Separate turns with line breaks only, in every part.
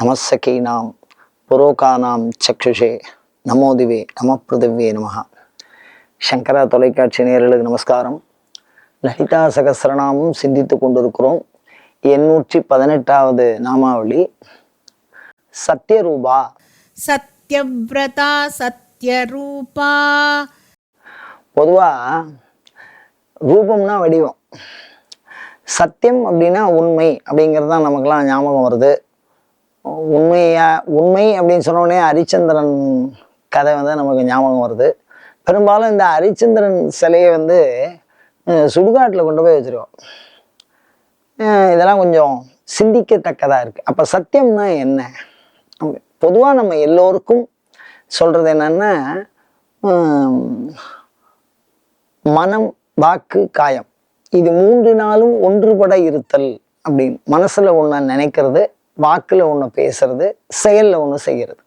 நமசகீனாம் புரோகானாம் சக்ஷுஷே நமோதிவே நம பிரதிவே நமகா சங்கரா தொலைக்காட்சி நேர்களுக்கு நமஸ்காரம் லலிதா சகசரநாமும் சிந்தித்து கொண்டிருக்கிறோம் எண்ணூற்றி பதினெட்டாவது நாமாவளி சத்யரூபா சத்யவிரதா சத்யரூபா பொதுவாக ரூபம்னா வடிவம் சத்தியம் அப்படின்னா உண்மை அப்படிங்கிறது தான் நமக்கெல்லாம் ஞாபகம் வருது உண்மையா உண்மை அப்படின்னு சொன்னோடனே ஹரிச்சந்திரன் கதை வந்து நமக்கு ஞாபகம் வருது பெரும்பாலும் இந்த ஹரிச்சந்திரன் சிலையை வந்து சுடுகாட்டில் கொண்டு போய் வச்சுருவோம் இதெல்லாம் கொஞ்சம் சிந்திக்கத்தக்கதாக இருக்குது அப்போ சத்தியம்னா என்ன பொதுவாக நம்ம எல்லோருக்கும் சொல்கிறது என்னென்னா மனம் வாக்கு காயம் இது மூன்று நாளும் ஒன்றுபட இருத்தல் அப்படின்னு மனசில் ஒன்று நினைக்கிறது வாக்கில் ஒன்று பேசுறது செயலில் ஒன்று செய்கிறது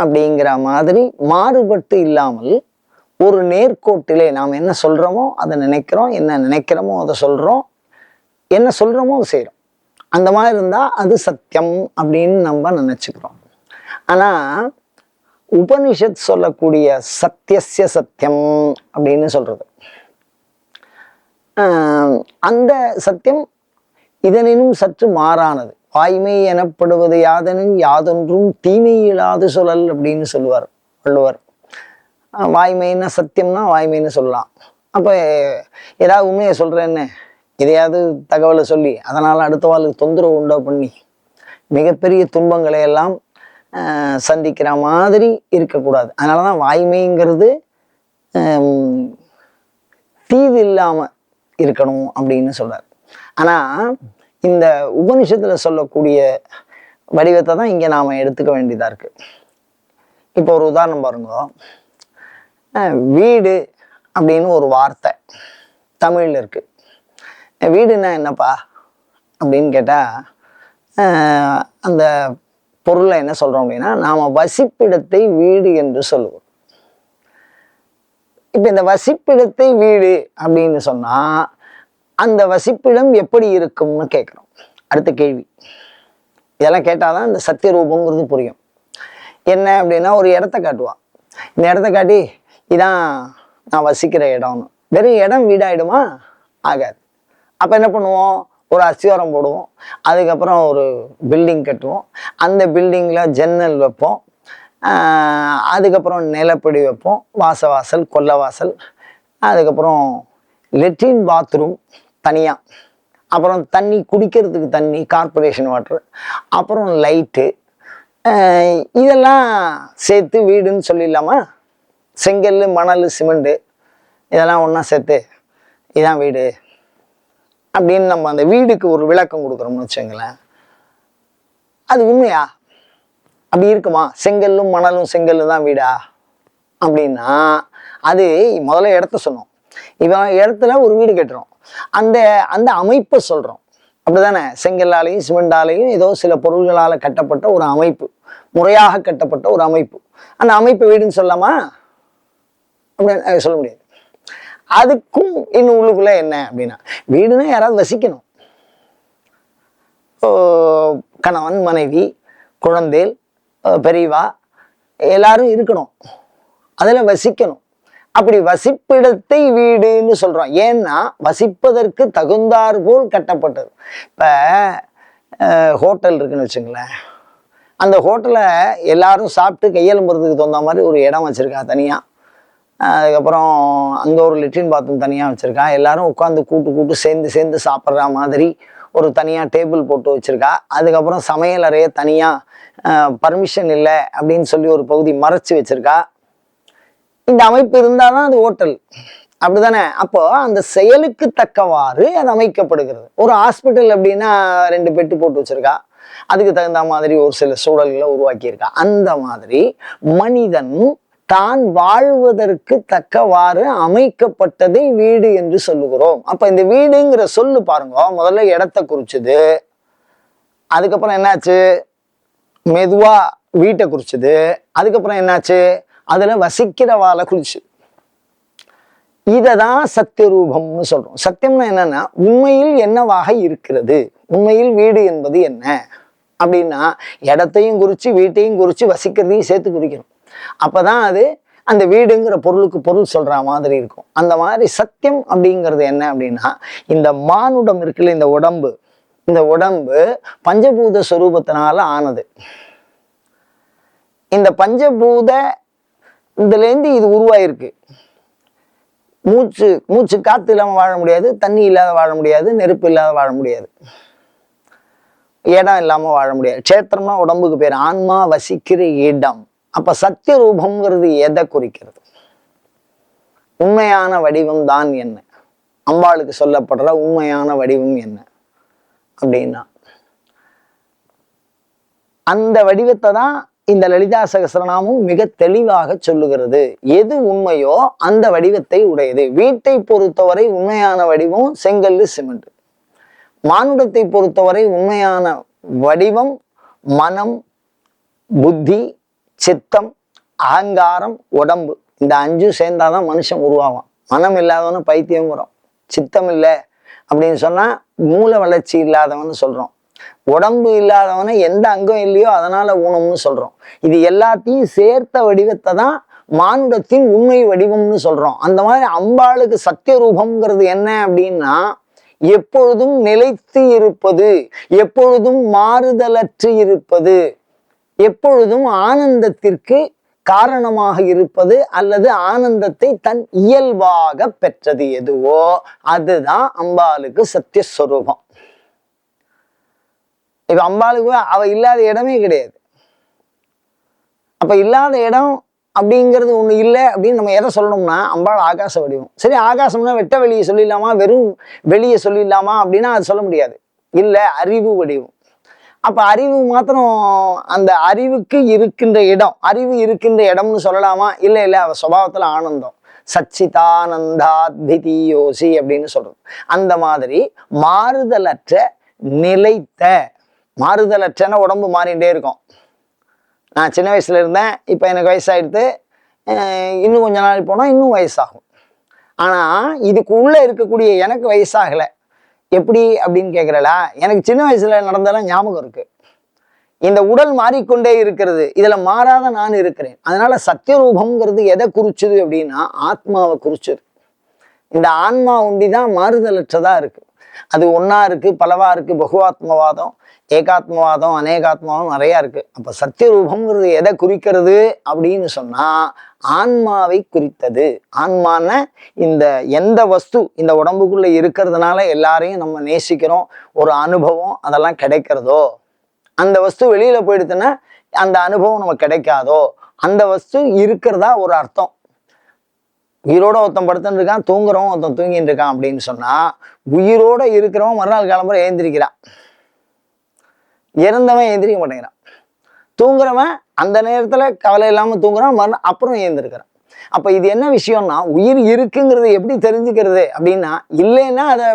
அப்படிங்கிற மாதிரி மாறுபட்டு இல்லாமல் ஒரு நேர்கோட்டிலே நாம் என்ன சொல்கிறோமோ அதை நினைக்கிறோம் என்ன நினைக்கிறோமோ அதை சொல்கிறோம் என்ன சொல்கிறோமோ அதை செய்கிறோம் அந்த மாதிரி இருந்தால் அது சத்தியம் அப்படின்னு நம்ம நினச்சிக்கிறோம் ஆனால் உபனிஷத் சொல்லக்கூடிய சத்தியசிய சத்தியம் அப்படின்னு சொல்கிறது அந்த சத்தியம் இதனினும் சற்று மாறானது வாய்மை எனப்படுவது யாதனும் யாதொன்றும் தீமை இல்லாது சொல்லல் அப்படின்னு சொல்லுவார் வள்ளுவர் வாய்மைன்னா சத்தியம்னா வாய்மைன்னு சொல்லலாம் அப்போ ஏதாவது உண்மையை சொல்கிறேன்னு எதையாவது தகவலை சொல்லி அதனால் அடுத்த வாழ்க்கை தொந்தரவு உண்டா பண்ணி மிகப்பெரிய துன்பங்களை எல்லாம் சந்திக்கிற மாதிரி இருக்கக்கூடாது அதனால தான் வாய்மைங்கிறது தீது இல்லாமல் இருக்கணும் அப்படின்னு சொல்கிறார் ஆனால் இந்த உபனிஷத்தில் சொல்லக்கூடிய வடிவத்தை தான் இங்கே நாம் எடுத்துக்க வேண்டியதாக இருக்குது இப்போ ஒரு உதாரணம் பாருங்க வீடு அப்படின்னு ஒரு வார்த்தை தமிழில் இருக்குது வீடுனா என்னப்பா அப்படின்னு கேட்டால் அந்த பொருளை என்ன சொல்கிறோம் அப்படின்னா நாம் வசிப்பிடத்தை வீடு என்று சொல்லுவோம் இப்போ இந்த வசிப்பிடத்தை வீடு அப்படின்னு சொன்னால் அந்த வசிப்பிடம் எப்படி இருக்கும்னு கேட்குறோம் அடுத்த கேள்வி இதெல்லாம் கேட்டால்தான் இந்த சத்திய ரூபங்கிறது புரியும் என்ன அப்படின்னா ஒரு இடத்த காட்டுவான் இந்த இடத்த காட்டி இதான் நான் வசிக்கிற இடம்னு வெறும் இடம் வீடாயிடுமா ஆகாது அப்போ என்ன பண்ணுவோம் ஒரு அஸ்திவாரம் போடுவோம் அதுக்கப்புறம் ஒரு பில்டிங் கட்டுவோம் அந்த பில்டிங்கில் ஜன்னல் வைப்போம் அதுக்கப்புறம் நிலப்படி வைப்போம் வாசவாசல் கொல்ல வாசல் அதுக்கப்புறம் லெட்ரின் பாத்ரூம் தனியாக அப்புறம் தண்ணி குடிக்கிறதுக்கு தண்ணி கார்பரேஷன் வாட்ரு அப்புறம் லைட்டு இதெல்லாம் சேர்த்து வீடுன்னு சொல்லிடலாமா செங்கல் மணல் சிமெண்ட்டு இதெல்லாம் ஒன்றா சேர்த்து இதான் வீடு அப்படின்னு நம்ம அந்த வீடுக்கு ஒரு விளக்கம் கொடுக்குறோம்னு வச்சுங்களேன் அது உண்மையா அப்படி இருக்குமா செங்கல்லும் மணலும் செங்கல் தான் வீடா அப்படின்னா அது முதல்ல இடத்த சொன்னோம் இவன் இடத்துல ஒரு வீடு கட்டுறோம் அந்த அந்த அமைப்பை சொல்கிறோம் அப்படிதானே செங்கல்லாலையும் சிமெண்டாலையும் ஏதோ சில பொருள்களால் கட்டப்பட்ட ஒரு அமைப்பு முறையாக கட்டப்பட்ட ஒரு அமைப்பு அந்த அமைப்பு வீடுன்னு சொல்லலாமா அப்படின்னு சொல்ல முடியாது அதுக்கும் இன்னும் உள்ளுக்குள்ள என்ன அப்படின்னா வீடுனா யாராவது வசிக்கணும் கணவன் மனைவி குழந்தைகள் பெரியவா எல்லாரும் இருக்கணும் அதில் வசிக்கணும் அப்படி வசிப்பிடத்தை வீடுன்னு சொல்கிறோம் ஏன்னா வசிப்பதற்கு தகுந்தார் போல் கட்டப்பட்டது இப்போ ஹோட்டல் இருக்குன்னு வச்சுங்களேன் அந்த ஹோட்டலை எல்லாரும் சாப்பிட்டு கையெழும்புறதுக்கு தகுந்த மாதிரி ஒரு இடம் வச்சுருக்கா தனியாக அதுக்கப்புறம் அங்கே ஒரு லெட்ரின் பாத்ரூம் தனியாக வச்சுருக்கா எல்லாரும் உட்காந்து கூட்டு கூட்டு சேர்ந்து சேர்ந்து சாப்பிட்ற மாதிரி ஒரு தனியாக டேபிள் போட்டு வச்சுருக்கா அதுக்கப்புறம் சமையல் அறைய தனியாக பர்மிஷன் இல்லை அப்படின்னு சொல்லி ஒரு பகுதி மறைச்சி வச்சுருக்கா இந்த அமைப்பு இருந்தால் தான் அது ஓட்டல் அப்படிதானே அப்போ அந்த செயலுக்கு தக்கவாறு அது அமைக்கப்படுகிறது ஒரு ஹாஸ்பிட்டல் அப்படின்னா ரெண்டு பெட்டு போட்டு வச்சிருக்கா அதுக்கு தகுந்த மாதிரி ஒரு சில சூழல்களை உருவாக்கியிருக்கா அந்த மாதிரி மனிதன் தான் வாழ்வதற்கு தக்கவாறு அமைக்கப்பட்டதை வீடு என்று சொல்லுகிறோம் அப்ப இந்த வீடுங்கிற சொல்லு பாருங்க முதல்ல இடத்த குறிச்சது அதுக்கப்புறம் என்னாச்சு மெதுவா வீட்டை குறிச்சது அதுக்கப்புறம் என்னாச்சு அதில் வாழை குளிச்சு இதை தான் சத்தியரூபம்னு சொல்கிறோம் சத்தியம்னா என்னன்னா உண்மையில் என்னவாக இருக்கிறது உண்மையில் வீடு என்பது என்ன அப்படின்னா இடத்தையும் குறித்து வீட்டையும் குறித்து வசிக்கிறதையும் சேர்த்து குறிக்கணும் அப்போ தான் அது அந்த வீடுங்கிற பொருளுக்கு பொருள் சொல்கிற மாதிரி இருக்கும் அந்த மாதிரி சத்தியம் அப்படிங்கிறது என்ன அப்படின்னா இந்த மானுடம் இருக்குல்ல இந்த உடம்பு இந்த உடம்பு பஞ்சபூத ஸ்வரூபத்தினால ஆனது இந்த பஞ்சபூத இதுலேருந்து இது உருவாயிருக்கு மூச்சு மூச்சு காற்று இல்லாமல் வாழ முடியாது தண்ணி இல்லாத வாழ முடியாது நெருப்பு இல்லாத வாழ முடியாது இடம் இல்லாமல் வாழ முடியாது க்ஷேத்திரம்னா உடம்புக்கு பேர் ஆன்மா வசிக்கிற இடம் அப்போ சத்திய ரூபங்கிறது எதை குறிக்கிறது உண்மையான வடிவம் தான் என்ன அம்பாளுக்கு சொல்லப்படுற உண்மையான வடிவம் என்ன அப்படின்னா அந்த வடிவத்தை தான் இந்த லலிதா சகசரநாமும் மிக தெளிவாக சொல்லுகிறது எது உண்மையோ அந்த வடிவத்தை உடையது வீட்டை பொறுத்தவரை உண்மையான வடிவம் செங்கல் சிமெண்ட் மானுடத்தை பொறுத்தவரை உண்மையான வடிவம் மனம் புத்தி சித்தம் அகங்காரம் உடம்பு இந்த அஞ்சும் சேர்ந்தாதான் மனுஷன் உருவாகும் மனம் இல்லாதவனு பைத்தியம் வரும் சித்தம் இல்லை அப்படின்னு சொன்னால் மூல வளர்ச்சி இல்லாதவன்னு சொல்கிறோம் உடம்பு இல்லாதவனை எந்த அங்கம் இல்லையோ அதனால ஊனம்னு சொல்றோம் இது எல்லாத்தையும் சேர்த்த வடிவத்தை தான் மானுடத்தின் உண்மை வடிவம்னு சொல்றோம் அந்த மாதிரி அம்பாளுக்கு சத்திய ரூபம்ங்கிறது என்ன அப்படின்னா எப்பொழுதும் நிலைத்து இருப்பது எப்பொழுதும் மாறுதலற்று இருப்பது எப்பொழுதும் ஆனந்தத்திற்கு காரணமாக இருப்பது அல்லது ஆனந்தத்தை தன் இயல்பாக பெற்றது எதுவோ அதுதான் அம்பாளுக்கு சத்தியஸ்வரூபம் இப்போ அம்பாளுக்கு அவள் இல்லாத இடமே கிடையாது அப்போ இல்லாத இடம் அப்படிங்கிறது ஒன்று இல்லை அப்படின்னு நம்ம எதை சொல்லணும்னா அம்பாள் ஆகாச வடிவம் சரி ஆகாசம்னா வெட்ட வெளியை சொல்லிடலாமா வெறும் வெளியே சொல்லிடலாமா அப்படின்னா அது சொல்ல முடியாது இல்லை அறிவு வடிவம் அப்போ அறிவு மாத்திரம் அந்த அறிவுக்கு இருக்கின்ற இடம் அறிவு இருக்கின்ற இடம்னு சொல்லலாமா இல்லை இல்லை அவள் சுபாவத்தில் ஆனந்தம் சச்சிதானந்தாத்பிதியோசி அப்படின்னு சொல்கிறோம் அந்த மாதிரி மாறுதலற்ற நிலைத்த மாறுதலற்றன உடம்பு மாறிகிட்டே இருக்கும் நான் சின்ன வயசில் இருந்தேன் இப்போ எனக்கு வயசாகிடுது இன்னும் கொஞ்ச நாள் போனால் இன்னும் வயசாகும் ஆனால் இதுக்கு உள்ளே இருக்கக்கூடிய எனக்கு வயசாகலை எப்படி அப்படின்னு கேட்குறலா எனக்கு சின்ன வயசில் நடந்தெல்லாம் ஞாபகம் இருக்குது இந்த உடல் மாறிக்கொண்டே இருக்கிறது இதில் மாறாத நான் இருக்கிறேன் அதனால் சத்தியரூபங்கிறது எதை குறிச்சுது அப்படின்னா ஆத்மாவை குறிச்சது இந்த ஆன்மா உண்டி தான் மாறுதலற்றதாக இருக்குது அது ஒன்றா இருக்குது பலவாக இருக்குது பகுவாத்மவாதம் ஏகாத்மவாதம் அநேகாத்மாவும் நிறையா இருக்குது அப்போ சத்தியரூபங்கிறது எதை குறிக்கிறது அப்படின்னு சொன்னால் ஆன்மாவை குறித்தது ஆன்மான இந்த எந்த வஸ்து இந்த உடம்புக்குள்ளே இருக்கிறதுனால எல்லாரையும் நம்ம நேசிக்கிறோம் ஒரு அனுபவம் அதெல்லாம் கிடைக்கிறதோ அந்த வஸ்து வெளியில் போயிடுதுன்னா அந்த அனுபவம் நம்ம கிடைக்காதோ அந்த வஸ்து இருக்கிறதா ஒரு அர்த்தம் உயிரோட ஒருத்தன் படுத்துன்னு இருக்கான் தூங்குறவன் ஒருத்தன் தூங்கிட்டு இருக்கான் அப்படின்னு சொன்னால் உயிரோட இருக்கிறவன் மறுநாள் கிளம்புற ஏந்திரிக்கிறான் இறந்தவன் எந்திரிக்க மாட்டேங்கிறான் தூங்குறவன் அந்த நேரத்தில் கவலை இல்லாமல் தூங்குறான் மறு அப்புறம் எழுந்திருக்கிறான் அப்போ இது என்ன விஷயம்னா உயிர் இருக்குங்கிறது எப்படி தெரிஞ்சுக்கிறது அப்படின்னா இல்லைன்னா அதை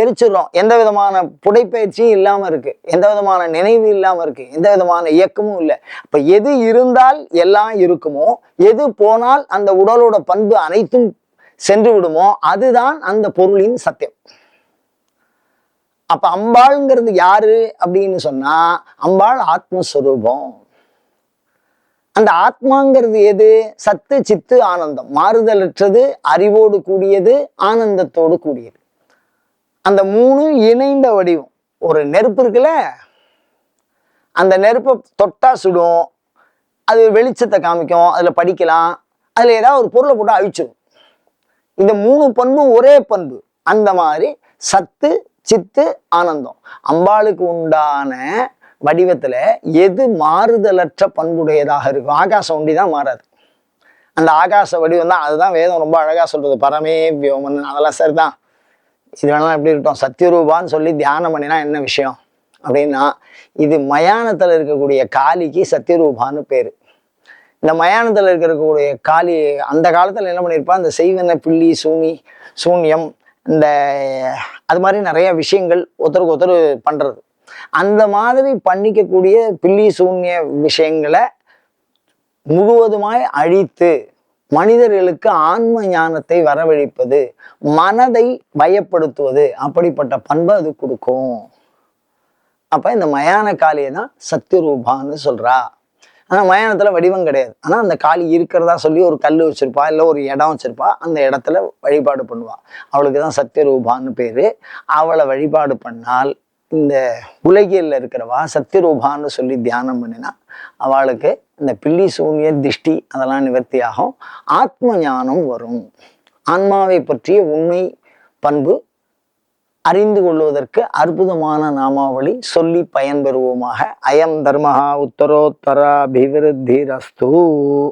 எரிச்சிடுறோம் எந்த விதமான புடைப்பயிற்சியும் இல்லாமல் இருக்குது எந்த விதமான நினைவு இல்லாமல் இருக்குது எந்த விதமான இயக்கமும் இல்லை அப்போ எது இருந்தால் எல்லாம் இருக்குமோ எது போனால் அந்த உடலோட பண்பு அனைத்தும் சென்று விடுமோ அதுதான் அந்த பொருளின் சத்தியம் அப்ப அம்பாளுங்கிறது யாரு அப்படின்னு சொன்னா அம்பாள் ஆத்மஸ்வரூபம் அந்த ஆத்மாங்கிறது எது சத்து சித்து ஆனந்தம் மாறுதலற்றது அறிவோடு கூடியது ஆனந்தத்தோடு கூடியது அந்த மூணு இணைந்த வடிவம் ஒரு நெருப்பு இருக்குல்ல அந்த நெருப்பை தொட்டா சுடும் அது வெளிச்சத்தை காமிக்கும் அதில் படிக்கலாம் அதில் ஏதாவது ஒரு பொருளை போட்டு அழிச்சிடும் இந்த மூணு பண்பும் ஒரே பண்பு அந்த மாதிரி சத்து சித்து ஆனந்தம் அம்பாளுக்கு உண்டான வடிவத்தில் எது மாறுதலற்ற பண்புடையதாக இருக்கும் ஆகாசம் ஒண்டி தான் மாறாது அந்த ஆகாச வடிவம் தான் அதுதான் வேதம் ரொம்ப அழகாக சொல்கிறது பரமே வியோமன் அதெல்லாம் சரிதான் இது வேணாலும் எப்படி இருக்கட்டும் சத்தியரூபான்னு சொல்லி தியானம் பண்ணினா என்ன விஷயம் அப்படின்னா இது மயானத்தில் இருக்கக்கூடிய காளிக்கு சத்தியரூபான்னு பேர் இந்த மயானத்தில் இருக்கக்கூடிய காளி அந்த காலத்தில் என்ன பண்ணியிருப்பா அந்த செய்வன பில்லி சூனி சூன்யம் இந்த அது மாதிரி நிறைய விஷயங்கள் ஒருத்தருக்கு ஒருத்தர் பண்ணுறது அந்த மாதிரி பண்ணிக்கக்கூடிய பில்லி சூன்ய விஷயங்களை முழுவதுமாய் அழித்து மனிதர்களுக்கு ஆன்ம ஞானத்தை வரவழைப்பது மனதை பயப்படுத்துவது அப்படிப்பட்ட பண்பை அது கொடுக்கும் அப்போ இந்த மயான காளியை தான் சக்தி ரூபான்னு சொல்கிறா ஆனால் மயானத்தில் வடிவம் கிடையாது ஆனால் அந்த காளி இருக்கிறதா சொல்லி ஒரு கல் வச்சுருப்பா இல்லை ஒரு இடம் வச்சுருப்பா அந்த இடத்துல வழிபாடு பண்ணுவாள் அவளுக்கு தான் சத்தியரூபான்னு பேர் அவளை வழிபாடு பண்ணால் இந்த உலகியலில் இருக்கிறவா சத்தியரூபான்னு சொல்லி தியானம் பண்ணினா அவளுக்கு இந்த பில்லி சூன்ய திஷ்டி அதெல்லாம் நிவர்த்தியாகும் ஆத்ம ஞானம் வரும் ஆன்மாவை பற்றிய உண்மை பண்பு அறிந்து கொள்வதற்கு அற்புதமான நாமாவளி சொல்லி பயன்பெறுவோமாக அயம் தர்மஹா உத்தரோத்தரா அபிவிருத்தி ரஸ்தூ